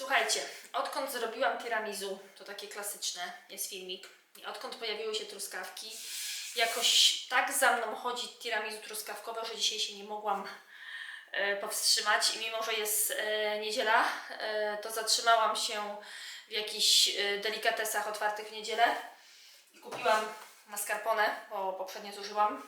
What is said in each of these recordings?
Słuchajcie, odkąd zrobiłam tiramisu, to takie klasyczne, jest filmik, i odkąd pojawiły się truskawki, jakoś tak za mną chodzi tiramisu truskawkowe, że dzisiaj się nie mogłam e, powstrzymać. I mimo, że jest e, niedziela, e, to zatrzymałam się w jakichś e, delikatesach otwartych w niedzielę i kupiłam mascarpone, bo poprzednio zużyłam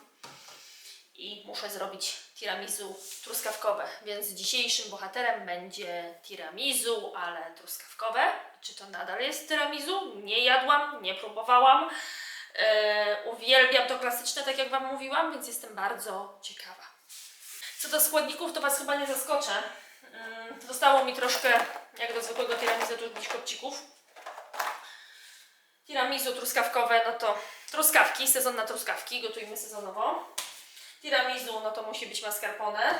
i muszę zrobić tiramisu truskawkowe, więc dzisiejszym bohaterem będzie tiramisu, ale truskawkowe. Czy to nadal jest tiramisu? Nie jadłam, nie próbowałam. E, uwielbiam to klasyczne, tak jak Wam mówiłam, więc jestem bardzo ciekawa. Co do składników, to Was chyba nie zaskoczę. Mm, Zostało mi troszkę, jak do zwykłego tiramisu, tu kopcików. Tiramisu truskawkowe, no to truskawki, sezon na truskawki, gotujmy sezonowo. Tiramisu, no to musi być mascarpone.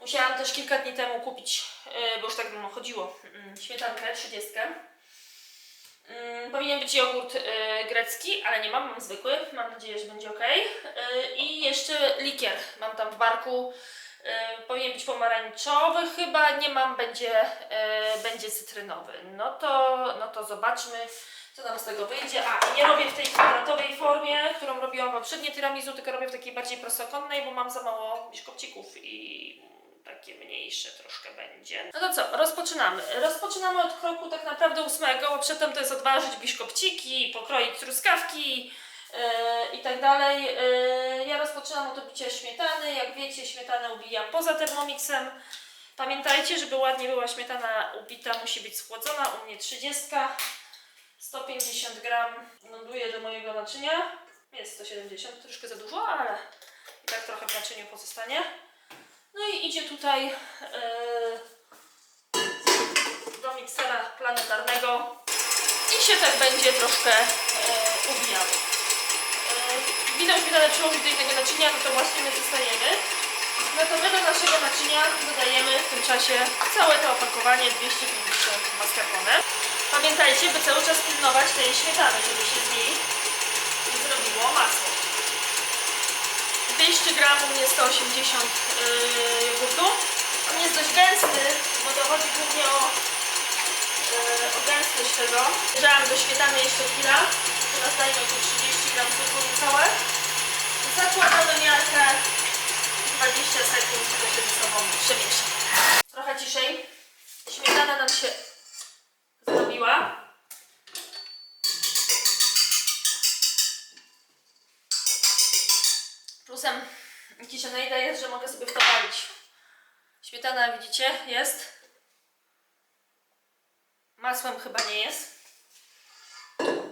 Musiałam też kilka dni temu kupić, yy, bo już tak dawno chodziło, yy, śmietankę 30. Yy, powinien być jogurt yy, grecki, ale nie mam, mam zwykły. Mam nadzieję, że będzie ok. Yy, I jeszcze likier mam tam w barku. Powinien być pomarańczowy chyba, nie mam, będzie, będzie cytrynowy. No to, no to zobaczmy, co nam z tego wyjdzie. A, i nie robię w tej kwadratowej formie, którą robiłam poprzednie tiramisu, tylko robię w takiej bardziej prostokątnej, bo mam za mało biszkopcików i takie mniejsze troszkę będzie. No to co, rozpoczynamy. Rozpoczynamy od kroku tak naprawdę ósmego, bo przedtem to jest odważyć biszkopciki, pokroić truskawki yy, i tak dalej. Yy, ja rozpoczynam od obicia śmietany. Jak wiecie, śmietanę ubijam poza termomixem. Pamiętajcie, żeby ładnie była śmietana ubita, musi być schłodzona. U mnie 30. 150 gram ląduje do mojego naczynia. Jest 170, troszkę za dużo, ale i tak trochę w naczyniu pozostanie. No i idzie tutaj yy, do miksera planetarnego i się tak będzie troszkę yy, ubijało. Yy, Widzę, że przyłożyć do innego naczynia, no to właśnie my zostajemy. No to my do naszego naczynia dodajemy w tym czasie całe to opakowanie 250 mascarpone. Pamiętajcie, by cały czas pilnować tej śmietany, żeby się z niej nie zrobiło masło. 200 gramów nie 180 yy, jogurtu. On jest dość gęsty, bo to chodzi głównie o, yy, o gęstość tego. Dodałam do śmietany jeszcze chwilę. Teraz dajmy tu 30 gram cukru niecałe. Zakładamy miarkę 20 sekund, to się ze sobą przemiesza. Trochę ciszej. Śmietana nam się widzicie, jest. Masłem chyba nie jest.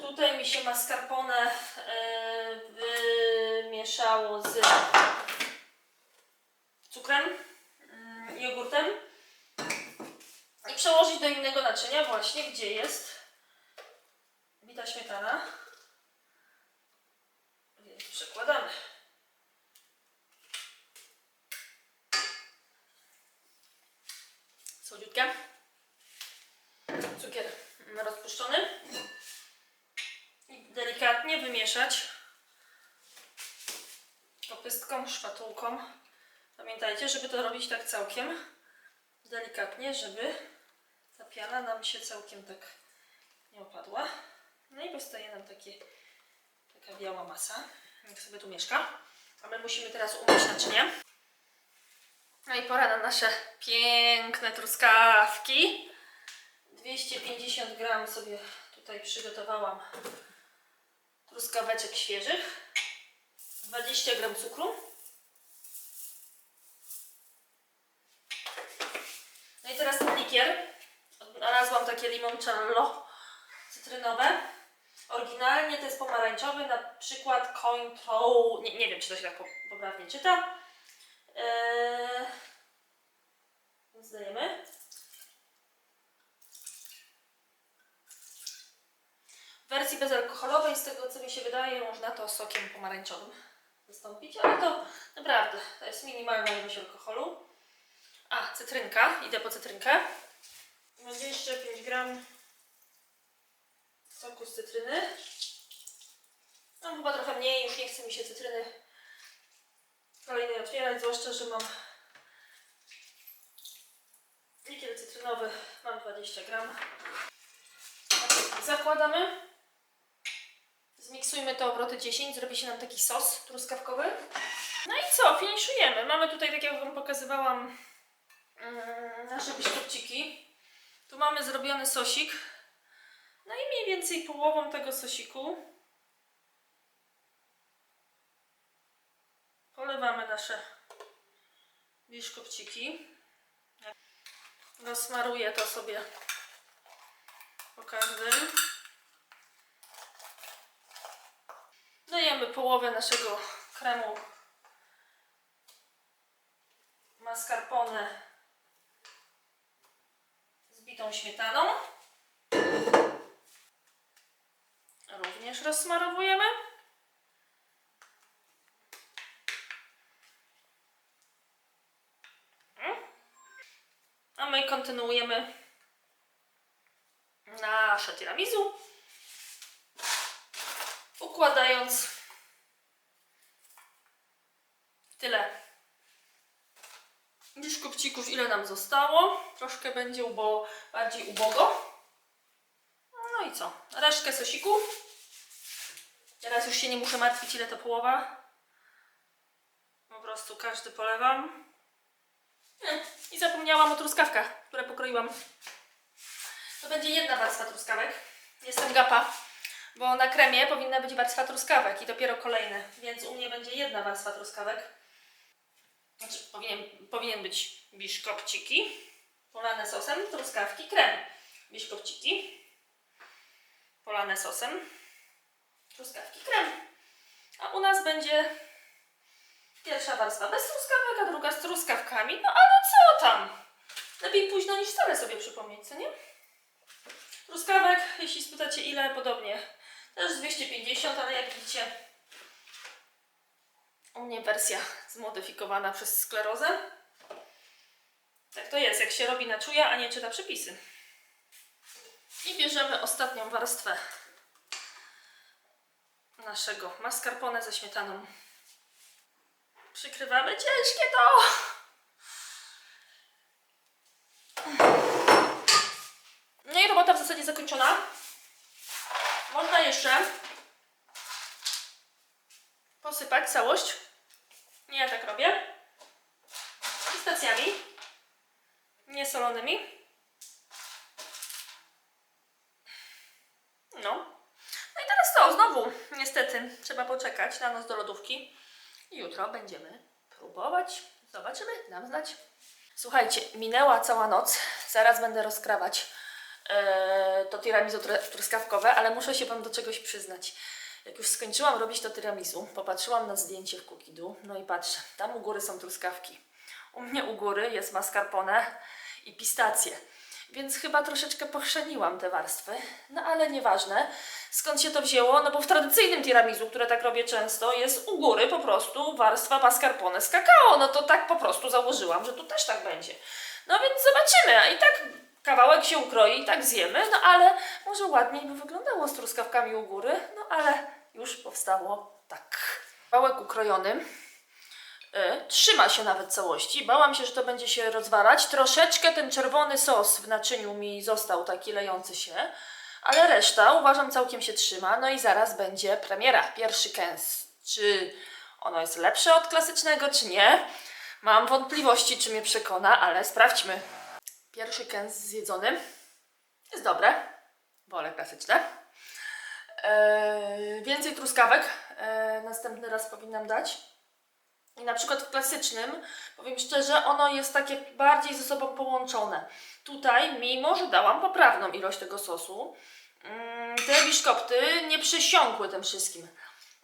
Tutaj mi się mascarpone yy, wymieszało z cukrem, yy, jogurtem i przełożyć do innego naczynia właśnie, gdzie jest bita śmietana. Delikatnie wymieszać kopystką, szpatułką. Pamiętajcie, żeby to robić tak całkiem delikatnie, żeby ta piana nam się całkiem tak nie opadła. No i powstaje nam takie, taka biała masa, jak sobie tu mieszka. A my musimy teraz umyć naczynie. No i pora na nasze piękne truskawki. 250 gram sobie tutaj przygotowałam truskaweczek świeżych. 20 gram cukru. No i teraz ten likier. Znalazłam takie limoncello cytrynowe. Oryginalnie to jest pomarańczowy, na przykład Cointreau, nie, nie wiem czy to się tak po- poprawnie czyta. Eee, więc W wersji bezalkoholowej, z tego co mi się wydaje, można to sokiem pomarańczowym zastąpić, ale to naprawdę, to jest minimalna ilość alkoholu. A, cytrynka. Idę po cytrynkę. 25 gram soku z cytryny. No chyba trochę mniej, już nie chce mi się cytryny kolejnej otwierać, zwłaszcza, że mam likier cytrynowy mam 20 gram. Zakładamy. Zmiksujmy to obroty 10, zrobi się nam taki sos truskawkowy. No i co, finiszujemy. Mamy tutaj, tak jak Wam pokazywałam, mm, nasze biszkopciki. Tu mamy zrobiony sosik. No i mniej więcej połową tego sosiku polewamy nasze biszkopciki. Rozmaruję to sobie po każdym. Dajemy połowę naszego kremu mascarpone z bitą śmietaną. Również rozsmarowujemy. A my kontynuujemy nasze tiramisu, układając tyle biszkopcików, ile nam zostało. Troszkę będzie ubo, bardziej ubogo. No i co? Resztkę sosików. Teraz już się nie muszę martwić, ile to połowa. Po prostu każdy polewam. Nie, I zapomniałam o truskawkach, które pokroiłam. To będzie jedna warstwa truskawek. Jestem gapa, bo na kremie powinna być warstwa truskawek i dopiero kolejne, więc u mnie będzie jedna warstwa truskawek. Znaczy, powinien, powinien być biszkopciki polane sosem, truskawki, krem. Biszkopciki polane sosem, truskawki, krem. A u nas będzie Pierwsza warstwa bez truskawek, a druga z truskawkami. No ale co tam? Lepiej późno niż wcale sobie przypomnieć, co nie? Truskawek, jeśli spytacie ile, podobnie. Też z 250, ale jak widzicie, u mnie wersja zmodyfikowana przez sklerozę. Tak to jest, jak się robi na czuja, a nie czyta przepisy. I bierzemy ostatnią warstwę naszego mascarpone ze śmietaną. Przykrywamy ciężkie to. No i robota w zasadzie zakończona. Można jeszcze posypać całość. Nie ja tak robię. Pistacjami. Niesolonymi. No. No i teraz co? Znowu, niestety, trzeba poczekać na noc do lodówki. Jutro będziemy próbować. Zobaczymy, dam znać. Słuchajcie, minęła cała noc. Zaraz będę rozkrawać to tiramisu tr- truskawkowe, ale muszę się Wam do czegoś przyznać. Jak już skończyłam robić to tiramisu, popatrzyłam na zdjęcie w Kukidu, no i patrzę, tam u góry są truskawki. U mnie u góry jest mascarpone i pistacje. Więc chyba troszeczkę pochrzeniłam te warstwy, no ale nieważne skąd się to wzięło, no bo w tradycyjnym tiramisu, które tak robię często, jest u góry po prostu warstwa mascarpone z kakao, no to tak po prostu założyłam, że tu też tak będzie. No więc zobaczymy, a i tak kawałek się ukroi, i tak zjemy, no ale może ładniej by wyglądało z truskawkami u góry, no ale już powstało tak. Kawałek ukrojony. Y, trzyma się nawet całości. Bałam się, że to będzie się rozwalać. Troszeczkę ten czerwony sos w naczyniu mi został taki lejący się, ale reszta uważam całkiem się trzyma. No i zaraz będzie premiera. Pierwszy kęs. Czy ono jest lepsze od klasycznego, czy nie? Mam wątpliwości, czy mnie przekona, ale sprawdźmy. Kęs zjedzony. Jest dobre. Wolę klasyczne. Eee, więcej truskawek eee, następny raz powinnam dać. I na przykład w klasycznym, powiem szczerze, ono jest takie bardziej ze sobą połączone. Tutaj, mimo że dałam poprawną ilość tego sosu, mm, te biszkopty nie przesiąkły tym wszystkim.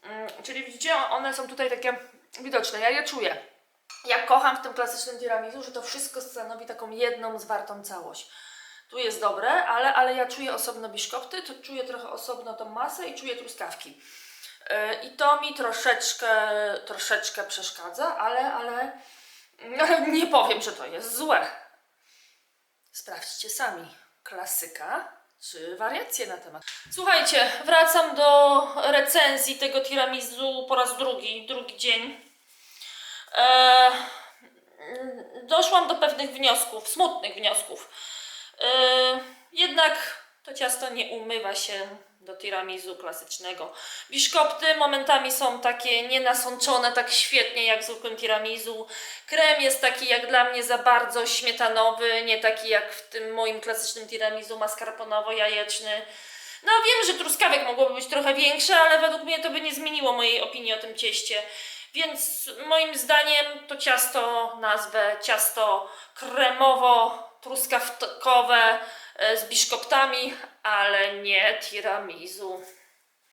Mm, Czyli widzicie, one są tutaj takie widoczne, ja je czuję. Ja kocham w tym klasycznym tiramisu, że to wszystko stanowi taką jedną, zwartą całość. Tu jest dobre, ale, ale ja czuję osobno biszkopty, czuję trochę osobno tą masę i czuję truskawki. Yy, I to mi troszeczkę, troszeczkę przeszkadza, ale, ale no, nie powiem, że to jest złe. Sprawdźcie sami. Klasyka czy wariacje na temat. Słuchajcie, wracam do recenzji tego tiramisu po raz drugi, drugi dzień. Eee, doszłam do pewnych wniosków, smutnych wniosków. Yy, jednak to ciasto nie umywa się do tiramisu klasycznego. Biszkopty momentami są takie nienasączone tak świetnie jak w zwykłym tiramisu. Krem jest taki jak dla mnie za bardzo śmietanowy, nie taki jak w tym moim klasycznym tiramisu mascarponowo-jajeczny. No wiem, że truskawek mogłoby być trochę większe, ale według mnie to by nie zmieniło mojej opinii o tym cieście. Więc moim zdaniem to ciasto nazwę ciasto kremowo-truskawkowe e, z biszkoptami, ale nie tiramisu.